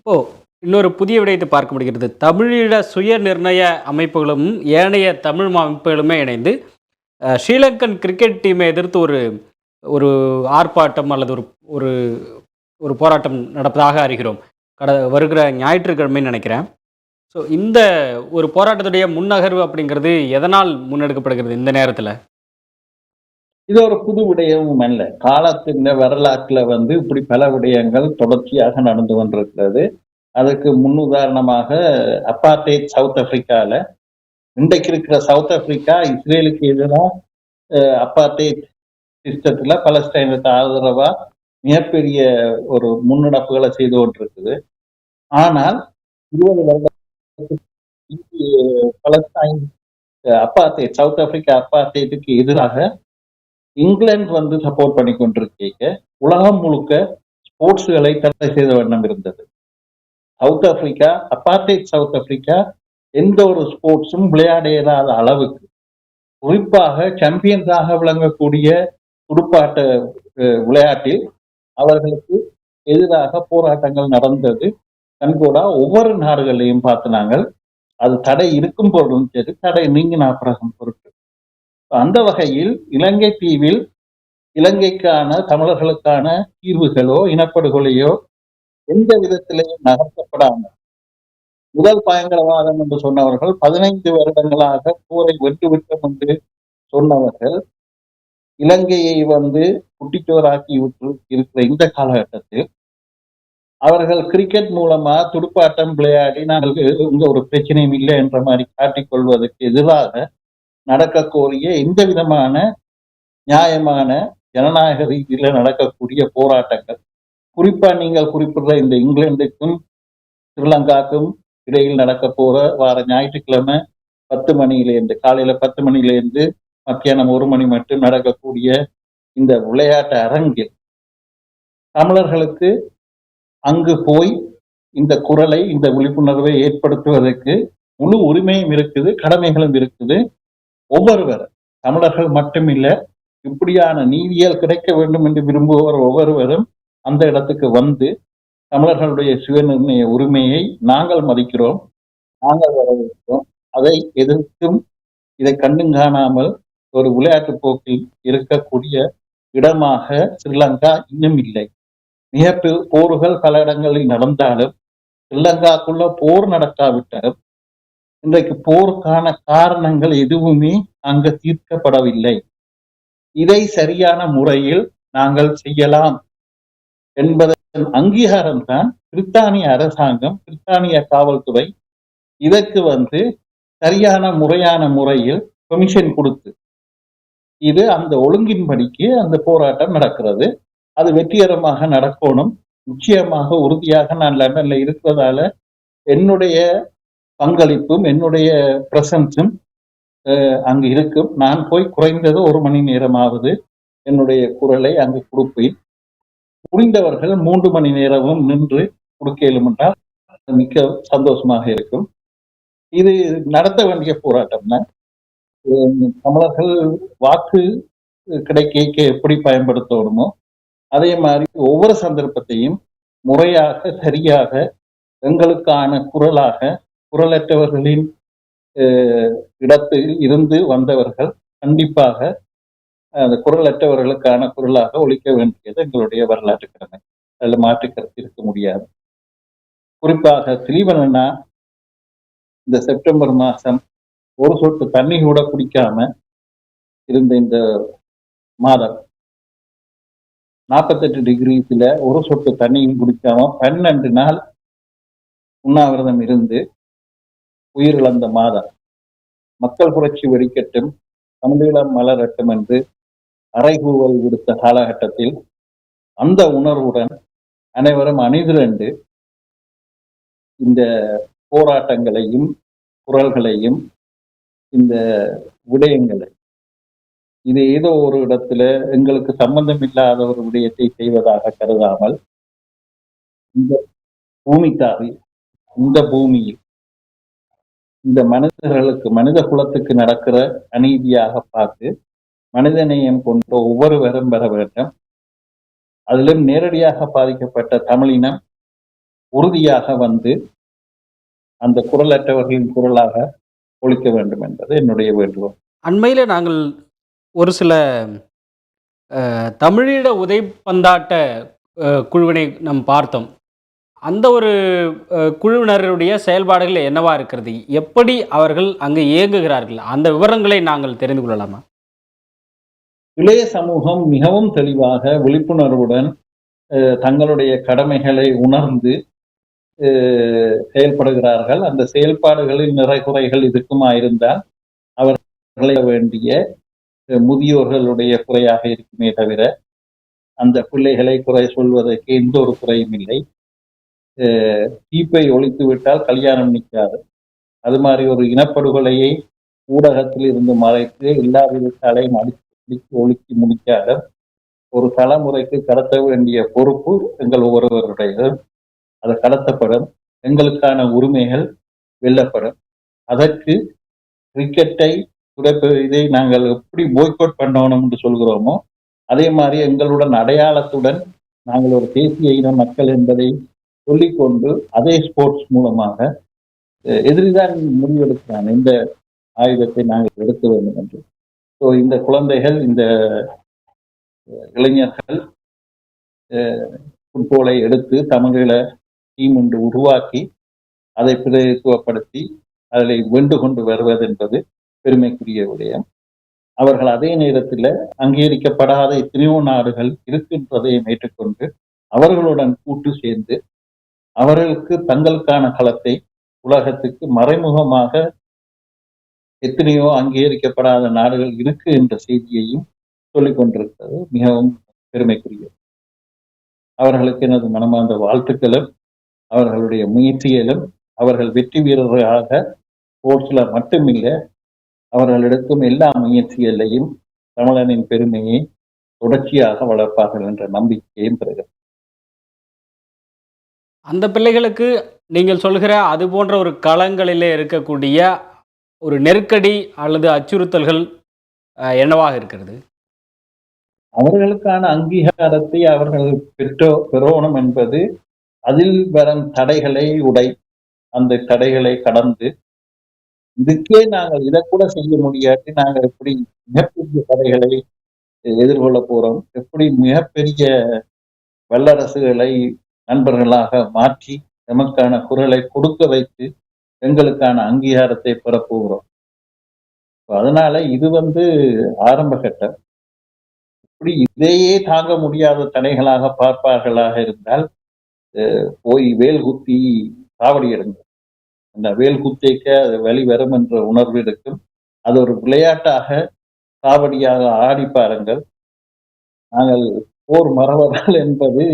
இப்போ இன்னொரு புதிய விடயத்தை பார்க்க முடிகிறது. தமிழீழ சுய நிர்ணய அமைப்புகளும் ஏனைய தமிழ் அமைப்புகளுமே இணைந்து ஸ்ரீலங்கன் கிரிக்கெட் டீமை எதிர்த்து ஒரு ஒரு ஆர்ப்பாட்டம் அல்லது ஒரு ஒரு ஒரு போராட்டம் நடப்பதாக அறிகிறோம். கட வருகிற ஞாயிற்றுக்கிழமைன்னு நினைக்கிறேன். ஸோ இந்த ஒரு போராட்டத்துடைய முன்னகர்வு அப்படிங்கிறது எதனால் முன்னெடுக்கப்படுகிறது இந்த நேரத்தில்? இது ஒரு புது விடயமும் அல்ல. காலத்தின் வரலாற்றில் வந்து இப்படி பல விடயங்கள் தொடர்ச்சியாக நடந்து கொண்டிருக்கிறது. அதுக்கு முன்னுதாரணமாக அப்பாத்தே சவுத் ஆப்பிரிக்கால இன்றைக்கு இருக்கிற சவுத் ஆப்பிரிக்கா இஸ்ரேலுக்கு எதிராக அப்பாத்தே சிஸ்டத்துல பலஸ்டைனுக்கு ஆதரவா மிகப்பெரிய ஒரு முன்னெடுப்புகளை செய்து கொண்டிருக்குது. ஆனால் இருபது வருடத்துக்கு பலஸ்டைன் அப்பார்டேட் சவுத் ஆப்பிரிக்கா அப்பார்டேட்டுக்கு எதிராக இங்கிலாந்து வந்து சப்போர்ட் பண்ணி கொண்டிருக்க உலகம் முழுக்க ஸ்போர்ட்ஸ்களை தடை செய்த வண்ணம் இருந்தது. South Africa apartheid South Africa எந்த ஒரு ஸ்போர்ட்ஸும் விளையாட இயலாத அளவுக்கு. குறிப்பாக சாம்பியன்ஸாக விளங்கக்கூடிய துடுப்பாட்ட விளையாட்டில் அவர்களுக்கு எதிராக போராட்டங்கள் நடந்தது. கண்கூடா ஒவ்வொரு நாடுகளையும் பார்த்து நாங்கள் அது தடை இருக்கும் பொருளும் சரி தடை நீங்கின பிறகும் பொருட்கள் அந்த வகையில் இலங்கை தீவில் இலங்கைக்கான தமிழர்களுக்கான தீர்வுகளோ இனப்படுகொலையோ எந்த விதத்திலையும் நகர்த்தப்படாமல் முதல் பயங்கரவாதம் என்று சொன்னவர்கள் பதினைந்து வருடங்களாக போரை வெட்டுவிட்டோம் என்று சொன்னவர்கள் இலங்கையை வந்து குட்டிச்சோராக்கி விட்டு இருக்கிற இந்த காலகட்டத்தில் அவர்கள் கிரிக்கெட் மூலமா துடுப்பாட்டம் விளையாடி நாங்கள் இங்க ஒரு பிரச்சனையும் இல்லை என்ற மாதிரி காட்டிக்கொள்வதற்கு எதிராக நடக்கக்கூடிய எந்த விதமான நியாயமான ஜனநாயக ரீதியில நடக்கக்கூடிய போராட்டங்கள். குறிப்பா நீங்கள் குறிப்பிடுற இந்த இங்கிலாந்துக்கும் ஸ்ரீலங்காக்கும் இடையில் நடக்க போற வார ஞாயிற்றுக்கிழமை பத்து மணியிலேருந்து காலையில பத்து மணியிலேருந்து மத்தியானம் ஒரு மணி மட்டும் நடக்கக்கூடிய இந்த விளையாட்டு அரங்கில் தமிழர்களுக்கு அங்கு போய் இந்த குரலை இந்த விழிப்புணர்வை ஏற்படுத்துவதற்கு முழு உரிமையும் இருக்குது கடமைகளும் இருக்குது. ஒவ்வொருவர் தமிழர்கள் மட்டுமில்லை இப்படியான நீதியால் கிடைக்க வேண்டும் என்று விரும்புபவர் ஒவ்வொருவரும் அந்த இடத்துக்கு வந்து தமிழர்களுடைய சுயநிர்ணய உரிமையை நாங்கள் மதிக்கிறோம் நாங்கள் வரவேற்கிறோம். அதை எதிர்த்தும் இதை கண்டும் காணாமல் ஒரு விளையாட்டு போக்கில் இருக்கக்கூடிய இடமாக ஸ்ரீலங்கா இன்னும் இல்லை. மிக போர்கள் பல இடங்களில் நடந்தாலும் ஸ்ரீலங்காக்குள்ள போர் நடக்காவிட்டாலும் இன்றைக்கு போருக்கான காரணங்கள் எதுவுமே அங்கு தீர்க்கப்படவில்லை. இதை சரியான முறையில் நாங்கள் செய்யலாம் என்பதன் அங்கீகாரம் தான் பிரித்தானிய அரசாங்கம் பிரித்தானிய காவல்துறை இதற்கு வந்து சரியான முறையான முறையில் பெர்மிஷன் கொடுத்து இது அந்த ஒழுங்கின்படிக்கு அந்த போராட்டம் நடக்கிறது. அது வெற்றிகரமாக நடக்கணும். நிச்சயமாக உறுதியாக நான் லண்டன்ல இருக்கிறதால என்னுடைய பங்களிப்பும் என்னுடைய பிரசன்ஸும் அங்கு இருக்கும். நான் போய் குறைந்தது ஒரு மணி நேரமாவது என்னுடைய குரலை அங்கு கொடுப்பேன். முடிந்தவர்கள் மூன்று மணி நேரமும் நின்று கொடுக்க என்றால் மிக்க சந்தோஷமாக இருக்கும். இது நடத்த வேண்டிய போராட்டம் தான். தமிழர்கள் வாக்கு கிடைக்க எப்படி பயன்படுத்தணுமோ அதே மாதிரி ஒவ்வொரு சந்தர்ப்பத்தையும் முறையாக சரியாக எங்களுக்கான குரலாக குரலற்றவர்களின் இடத்தில் இருந்து வந்தவர்கள் கண்டிப்பாக அந்த குரலற்றவர்களுக்கான குரலாக ஒழிக்க வேண்டியது எங்களுடைய வரலாற்று கடமை. அதில் மாற்று கருத்து இருக்க முடியாது. குறிப்பாக திலீபனா இந்த செப்டம்பர் மாதம் ஒரு சொட்டு தண்ணி கூட குடிக்காம இருந்த இந்த மாதம் நாற்பத்தெட்டு டிகிரிஸில் ஒரு சொட்டு தண்ணியும் குடிக்காம பன்னெண்டு நாள் உண்ணாவிரதம் இருந்து உயிரிழந்த மாதம் மக்கள் புரட்சி வெடிக்கட்டும் தமிழீழம் மலரட்டும் என்று அறைகூவல் விடுத்த காலகட்டத்தில் அந்த உணர்வுடன் அனைவரும் அணிதிரண்டு இந்த போராட்டங்களையும் குரல்களையும் இந்த விடயங்களை. இது ஏதோ ஒரு இடத்துல எங்களுக்கு சம்பந்தம் இல்லாத ஒரு விடயத்தை செய்வதாக கருதாமல் இந்த பூமிக்காக இந்த பூமியில் இந்த மனிதர்களுக்கு மனித குலத்துக்கு நடக்கிற அநீதியாக பார்த்து மனிதநேயம் கொண்ட ஒவ்வொருவரும் பெற வேண்டும். அதிலும் நேரடியாக பாதிக்கப்பட்ட தமிழினம் உறுதியாக வந்து அந்த குரலற்றவர்களின் குரலாக ஒழிக்க வேண்டும் என்பது என்னுடைய வேண்டுகோள். அண்மையில் நாங்கள் ஒரு சில தமிழீழ உதை பந்தாட்ட குழுவினை நாம் பார்த்தோம். அந்த ஒரு குழுவினருடைய செயல்பாடுகள் என்னவா இருக்கிறது? எப்படி அவர்கள் அங்கு இயங்குகிறார்கள்? அந்த விவரங்களை நாங்கள் தெரிந்து கொள்ளலாமா? இளைய சமூகம் மிகவும் தெளிவாக விழிப்புணர்வுடன் அஹ், தங்களுடைய கடமைகளை உணர்ந்து அஹ், செயல்படுகிறார்கள். அந்த செயல்பாடுகளில் நிறைகுறைகள் இருக்குமாயிருந்தால் அவர்களை வேண்டிய முதியோர்களுடைய குறையாக இருக்குமே தவிர அந்த பிள்ளைகளை குறை சொல்வதற்கு எந்த ஒரு குறையும் இல்லை. தீப்பை ஒழித்து விட்டால் கல்யாணம் நிற்காது. அது மாதிரி ஒரு இனப்படுகொலையை ஊடகத்தில் இருந்து மறைத்து எல்லா விதத்தாலையும் அடித்து ஒழுக்கி முடிக்காத ஒரு தலைமுறைக்கு கடத்த வேண்டிய பொறுப்பு எங்கள் ஒவ்வொருவருடையது அது கடத்தப்படும். எங்களுக்கான உரிமைகள் வெல்லப்படும். அதற்கு கிரிக்கெட்டை துடைப்பு இதை நாங்கள் எப்படி போய்கோட் பண்ணணும் என்று சொல்கிறோமோ அதே மாதிரி எங்களுடன் அடையாளத்துடன் நாங்கள் ஒரு தேசிய இன மக்கள் என்பதை சொல்லிக்கொண்டு அதே ஸ்போர்ட்ஸ் மூலமாக எதிரிதான் முடிவெடுக்கிறான். இந்த ஆயுதத்தை நாங்கள் எடுக்க வேண்டும் என்று. ஸோ இந்த குழந்தைகள் இந்த இளைஞர்கள் ஃபுட்பாலை எடுத்து தமிழீழ டீம் ஒன்று உருவாக்கி அதை பிரதித்துவப்படுத்தி அதில் வென்று கொண்டு வருவது என்பது பெருமைக்குரிய விடயம். அவர்கள் அதே நேரத்தில் அங்கீகரிக்கப்படாத எத்தனையோ நாடுகள் இருக்கின்றதையும் ஏற்றுக்கொண்டு அவர்களுடன் கூட்டு சேர்ந்து அவர்களுக்கு தங்களுக்கான களத்தை உலகத்துக்கு மறைமுகமாக எத்தனையோ அங்கீகரிக்கப்படாத நாடுகள் இருக்கு என்ற செய்தியையும் சொல்லிக் கொண்டிருக்கிறது. மிகவும் பெருமைக்குரியது. அவர்களுக்கு எனது மனமார்ந்த வாழ்த்துக்களும் அவர்களுடைய முயற்சியிலும் அவர்கள் வெற்றி வீரர்களாக ஸ்போர்ட்ஸ்ல மட்டுமில்லை அவர்கள் எடுக்கும் எல்லா முயற்சிகளையும் தமிழனின் பெருமையை தொடர்ச்சியாக வளர்ப்பார்கள் என்ற நம்பிக்கையும் பெறுகிறது. அந்த பிள்ளைகளுக்கு நீங்கள் சொல்கிற அது போன்ற ஒரு களங்களிலே இருக்கக்கூடிய ஒரு நெருக்கடி அல்லது அச்சுறுத்தல்கள் என்னவாக இருக்கிறது? அவர்களுக்கான அங்கீகாரத்தை அவர்கள் பெற்றோ பெறணும் என்பது அதில் வரும் தடைகளை உடை அந்த தடைகளை கடந்து இதுக்கே நாங்கள் இதை கூட செய்ய முடியாது. நாங்கள் எப்படி மிகப்பெரிய தடைகளை எதிர்கொள்ள போறோம்? எப்படி மிகப்பெரிய வல்லரசுகளை நண்பர்களாக மாற்றி எமக்கான குரலை கொடுக்க வைத்து எங்களுக்கான அங்கீகாரத்தை பெறப்போகிறோம். அதனால இது வந்து ஆரம்ப கட்டம். இப்படி இதையே தாங்க முடியாத தடைகளாக பார்ப்பார்களாக இருந்தால் போய் வேல் குத்தி சாவடி எடுங்க அந்த வேல் குத்திக்க அது வழி வரும் என்ற உணர்வு இருக்கும். அது ஒரு விளையாட்டாக சாவடியாக ஆடி பாருங்கள். நாங்கள் போர் மறவர்கள் என்பது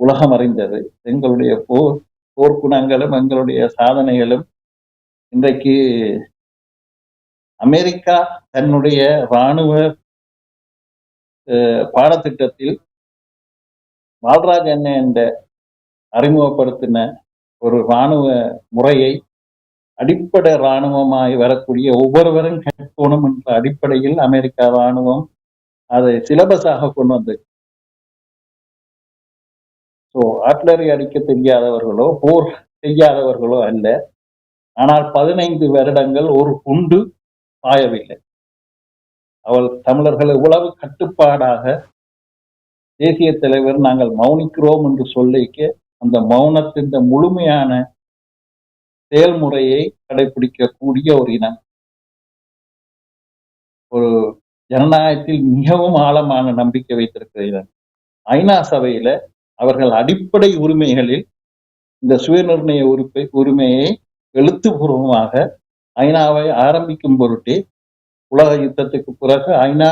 உலகம் அறிந்தது. எங்களுடைய போர் போர்க்குணங்களும் எங்களுடைய சாதனைகளும் இன்றைக்கு அமெரிக்கா தன்னுடைய இராணுவ அஹ், பாடத்திட்டத்தில் வால்ராஜ் என்ன என்ற அறிமுகப்படுத்தின ஒரு இராணுவ முறையை அடிப்படை இராணுவமாய் வரக்கூடிய ஒவ்வொருவரும் கற்கணும் என்ற அடிப்படையில் அமெரிக்கா இராணுவம் அதை சிலபஸாக கொண்டு வந்தது. ஸோ ஆட்லரி அடிக்க தெரியாதவர்களோ போர் செய்யாதவர்களோ அல்ல. ஆனால் பதினைந்து வருடங்கள் ஒரு குண்டு பாயவில்லை. அவள் தமிழர்கள் எவ்வளவு கட்டுப்பாடாக தேசிய தலைவர் நாங்கள் மௌனிக்கிறோம் என்று சொல்லிக்க அந்த மௌனத்தின் முழுமையான செயல்முறையை கடைபிடிக்கக்கூடிய ஒரு இனம். ஒரு ஜனநாயகத்தில் மிகவும் ஆழமான நம்பிக்கை வைத்திருக்கிற இனம். ஐநா சபையில அவர்கள் அடிப்படை உரிமைகளில் இந்த சுயநிர்ணய உறுப்பை உரிமையை எழுத்துப்பூர்வமாக ஐநாவை ஆரம்பிக்கும் பொருட்டே உலக யுத்தத்துக்கு பிறகு ஐநா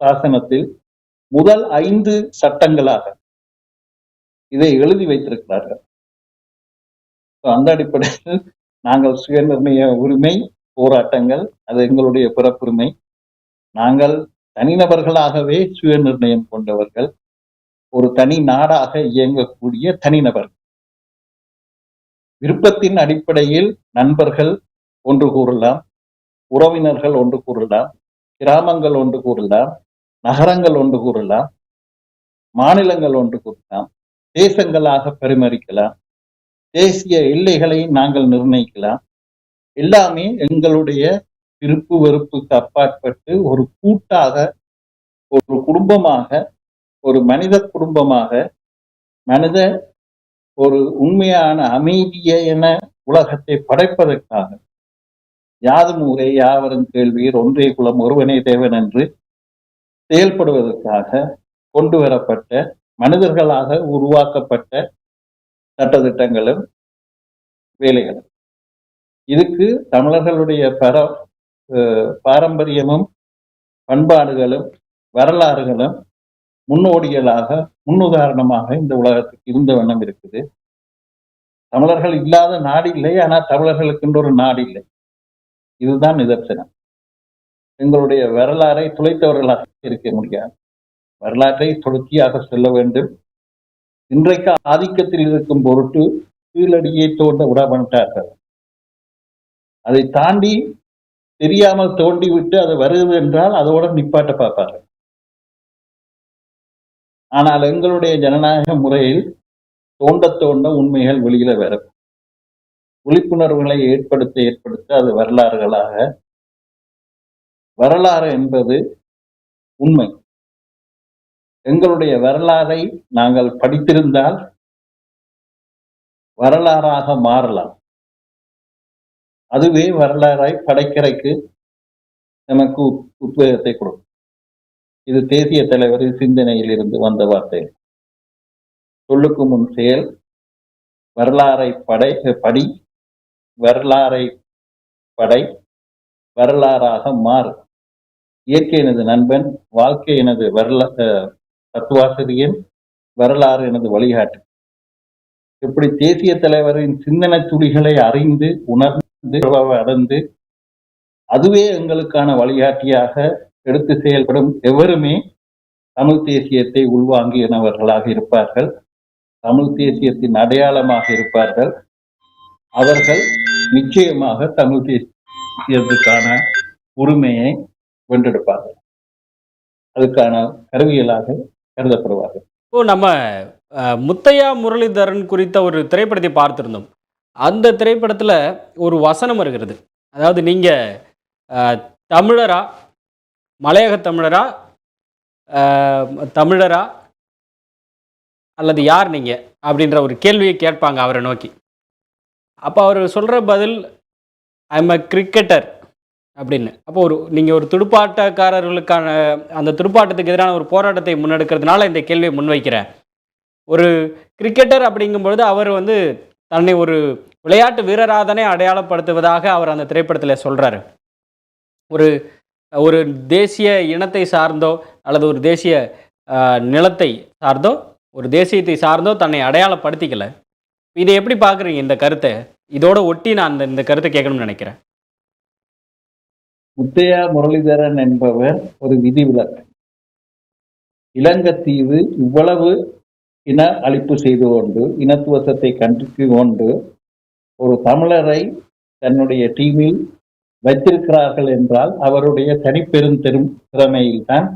சாசனத்தில் முதல் ஐந்து சட்டங்களாக இதை எழுதி வைத்திருக்கிறார்கள். அந்த அடிப்படையில் நாங்கள் சுயநிர்ணய உரிமை போராட்டங்கள் அது எங்களுடைய பிறப்புரிமை. நாங்கள் தனிநபர்களாகவே சுயநிர்ணயம் கொண்டவர்கள். ஒரு தனி நாடாக இயங்கக்கூடிய தனிநபர் விருப்பத்தின் அடிப்படையில் நண்பர்கள் ஒன்று கூறலாம் உறவினர்கள் ஒன்று கூறலாம் கிராமங்கள் ஒன்று கூறலாம் நகரங்கள் ஒன்று கூறலாம் மாநிலங்கள் ஒன்று கூறலாம் தேசங்களாக பரிமறிக்கலாம் தேசிய எல்லைகளை நாங்கள் நிர்ணயிக்கலாம். எல்லாமே எங்களுடைய விருப்பு வெறுப்புக்கு அப்பாற்பட்டு ஒரு கூட்டாக ஒரு குடும்பமாக ஒரு மனித குடும்பமாக மனித ஒரு உண்மையான அமைதியான உலகத்தை படைப்பதற்காக யாதும் ஊரே யாவரும் கேள்வியர் ஒன்றே குலம் ஒருவனே தேவன் என்று செயல்படுவதற்காக கொண்டு வரப்பட்ட மனிதர்களாக உருவாக்கப்பட்ட சட்டத்திட்டங்களும் வேலைகளும். இதுக்கு தமிழர்களுடைய பர பாரம்பரியமும் பண்பாடுகளும் வரலாறுகளும் முன்னோடிகளாக முன்னுதாரணமாக இந்த உலகத்துக்கு இருந்த வண்ணம் இருக்குது. தமிழர்கள் இல்லாத நாடு இல்லை ஆனால் தமிழர்களுக்கு ஒரு நாடு இல்லை. இதுதான் நிதர்சனம். எங்களுடைய வரலாறை துளைத்தவர்களாக இருக்க முடியாது. வரலாற்றை தொடர்ச்சியாக சொல்ல வேண்டும். இன்றைக்கு ஆதிக்கத்தில் இருக்கும் பொருட்டு கீழடியை தோண்ட விட அதை தாண்டி தெரியாமல் தோண்டி விட்டு அது வருது என்றால் அதோட நிப்பாட்ட பார்ப்பார்கள். ஆனால் எங்களுடைய ஜனநாயக முறையில் தோண்ட தோண்ட உண்மைகள் வெளியில வரும் விழிப்புணர்வுகளை ஏற்படுத்த ஏற்படுத்த அது வரலாறுகளாக. வரலாறு என்பது உண்மை. எங்களுடைய வரலாறை நாங்கள் படித்திருந்தால் வரலாறாக மாறலாம். அதுவே வரலாறாய் படைக்கரைக்கு நமக்கு உத்வேகத்தை கொடுக்கும். இது தேசிய தலைவரின் சிந்தனையில் இருந்து வந்த வார்த்தை. சொல்லுக்கு முன் செயல் வரலாறை படை படி வரலாறை படை வரலாறாக மாறு. இயற்கை எனது நண்பன் வாழ்க்கை எனது வரலா தத்துவாசிரியன் வரலாறு எனது வழிகாட்டு. இப்படி தேசிய தலைவரின் சிந்தனை துளிகளை அறிந்து உணர்ந்து அடைந்து அதுவே எங்களுக்கான வழிகாட்டியாக எடுத்து செயல்படும் எவருமே தமிழ் தேசியத்தை உள்வாங்கினவர்களாக இருப்பார்கள். தமிழ் தேசியத்தின் அடையாளமாக இருப்பார்கள். அவர்கள் நிச்சயமாக தமிழ் தேசியத்துக்கான உரிமையை வென்றெடுப்பார்கள். அதுக்கான கருவிகளாக கருதப்படுவார்கள். இப்போ நம்ம முத்தையா முரளிதரன் குறித்த ஒரு திரைப்படத்தை பார்த்திருந்தோம். அந்த திரைப்படத்தில் ஒரு வசனம் வருகிறது. அதாவது நீங்கள் தமிழரா மலையக தமிழரா தமிழரா அல்லது யார் நீங்கள் அப்படின்ற ஒரு கேள்வியை கேட்பாங்க அவரை நோக்கி. அப்போ அவர் சொல்கிற பதில் ஐம் அ கிரிக்கெட்டர் அப்படின்னு. அப்போ ஒரு நீங்கள் ஒரு துடுப்பாட்டக்காரர்களுக்கான அந்த துடுப்பாட்டத்துக்கு எதிரான ஒரு போராட்டத்தை முன்னெடுக்கிறதுனால இந்த கேள்வியை முன்வைக்கிறேன். ஒரு கிரிக்கெட்டர் அப்படிங்கும்பொழுது அவர் வந்து தன்னை ஒரு விளையாட்டு வீரராக அடையாளப்படுத்துவதாக அவர் அந்த திரைப்படத்தில் சொல்கிறாரு ஒரு ஒரு தேசிய இனத்தை சார்ந்தோ அல்லது ஒரு தேசிய ஆஹ், நிலத்தை சார்ந்தோ ஒரு தேசியத்தை சார்ந்தோ தன்னை அடையாளப்படுத்திக்கலை. இதை எப்படி பார்க்குறீங்க இந்த கருத்தை? இதோட ஒட்டி நான் இந்த இந்த கருத்தை கேட்கணும்னு நினைக்கிறேன். முத்தையா முரளிதரன் என்பவர் ஒரு விதிவிலக்கு. இலங்கத்தீவு இவ்வளவு இன அழிப்பு செய்து கொண்டு இனத்துவசத்தை கண்டித்து கொண்டு ஒரு தமிழரை தன்னுடைய டீமில் வைத்திருக்கிறார்கள் என்றால் அவருடைய தனிப்பெரும் தெரும் திறமையில்தான்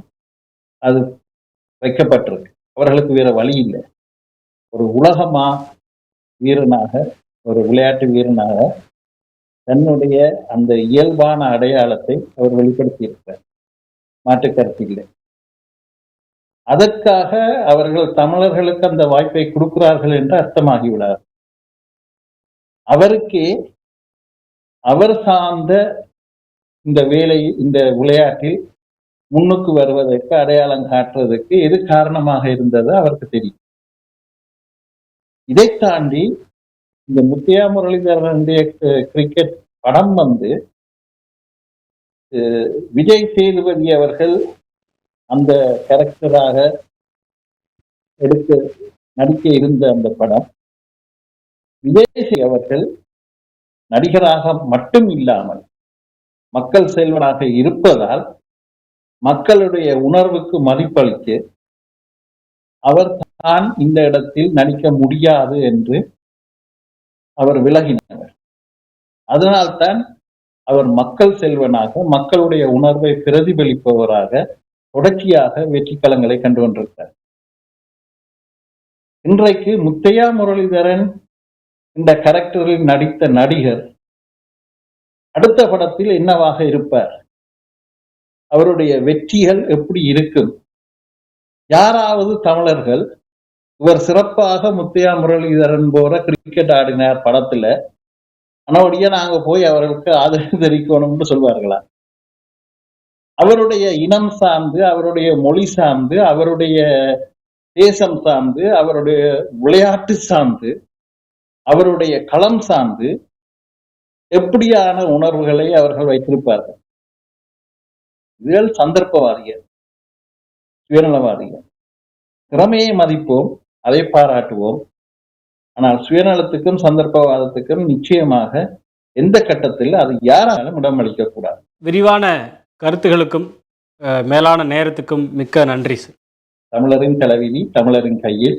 அது வைக்கப்பட்டிருக்கு. அவர்களுக்கு வேற வழி இல்லை. ஒரு உலகமா வீரனாக ஒரு விளையாட்டு வீரனாக தன்னுடைய அந்த இயல்பான அடையாளத்தை அவர் வெளிப்படுத்தியிருக்கிறார். மாற்றுக்கருத்து மாற்று கருத்து இல்லை. அதற்காக அவர்கள் தமிழர்களுக்கு அந்த வாய்ப்பை கொடுக்கிறார்கள் என்று அர்த்தமாகிவிடார் அவருக்கே அவர் சார்ந்த இந்த வேலை இந்த விளையாட்டில் முன்னுக்கு வருவதற்கு அடையாளம் காட்டுறதுக்கு எது காரணமாக இருந்தது அவருக்கு தெரியும். இதை தாண்டி இந்த முத்தியா முரளிதரனுடைய கிரிக்கெட் படம் வந்து விஜய் சேதுபதி அவர்கள் அந்த கேரக்டராக எடுக்க நடிக்க இருந்த அந்த படம். விஜய் அவர்கள் நடிகராக மட்டும் இல்லாமல் மக்கள் செல்வனாக இருப்பதால் மக்களுடைய உணர்வுக்கு மதிப்பளித்து அவர் தான் இந்த இடத்தில் நடிக்க முடியாது என்று அவர் விலகினார். அதனால்தான் அவர் மக்கள் செல்வனாக மக்களுடைய உணர்வை பிரதிபலிப்பவராக தொடர்ச்சியாக வெற்றி களங்களை கண்டு கொண்டிருக்கிறார். இன்றைக்கு முத்தையா முரளிதரன் இந்த கேரக்டரில் நடித்த நடிகர் அடுத்த படத்தில் என்னவாக இருப்பார்? அவருடைய வெற்றிகள் எப்படி இருக்கும்? யாராவது தமிழர்கள் இவர் சிறப்பாக முத்தையா முரளிதரன் போற கிரிக்கெட் ஆடினார் படத்துல. ஆனோடைய நாங்க போய் அவர்களுக்கு ஆதரவு தெரிவிக்கணும்னு சொல்வார்களா? அவருடைய இனம் சார்ந்து அவருடைய மொழி சார்ந்து அவருடைய தேசம் சார்ந்து அவருடைய விளையாட்டு சார்ந்து அவருடைய களம் சார்ந்து எப்படியான உணர்வுகளை அவர்கள் வைத்திருப்பார்கள்? இதுகள் சந்தர்ப்பவாதிகள் சுயநலவாதிகள். திறமையை மதிப்போம் அதை பாராட்டுவோம். ஆனால் சுயநலத்துக்கும் சந்தர்ப்பவாதத்துக்கும் நிச்சயமாக எந்த கட்டத்தில் அது யாராலும் இடமளிக்க கூடாது விரிவான கருத்துகளுக்கும் மேலான நேரத்துக்கும் மிக்க நன்றி சார். தமிழரின் தலைவிதி தமிழரின் கையில்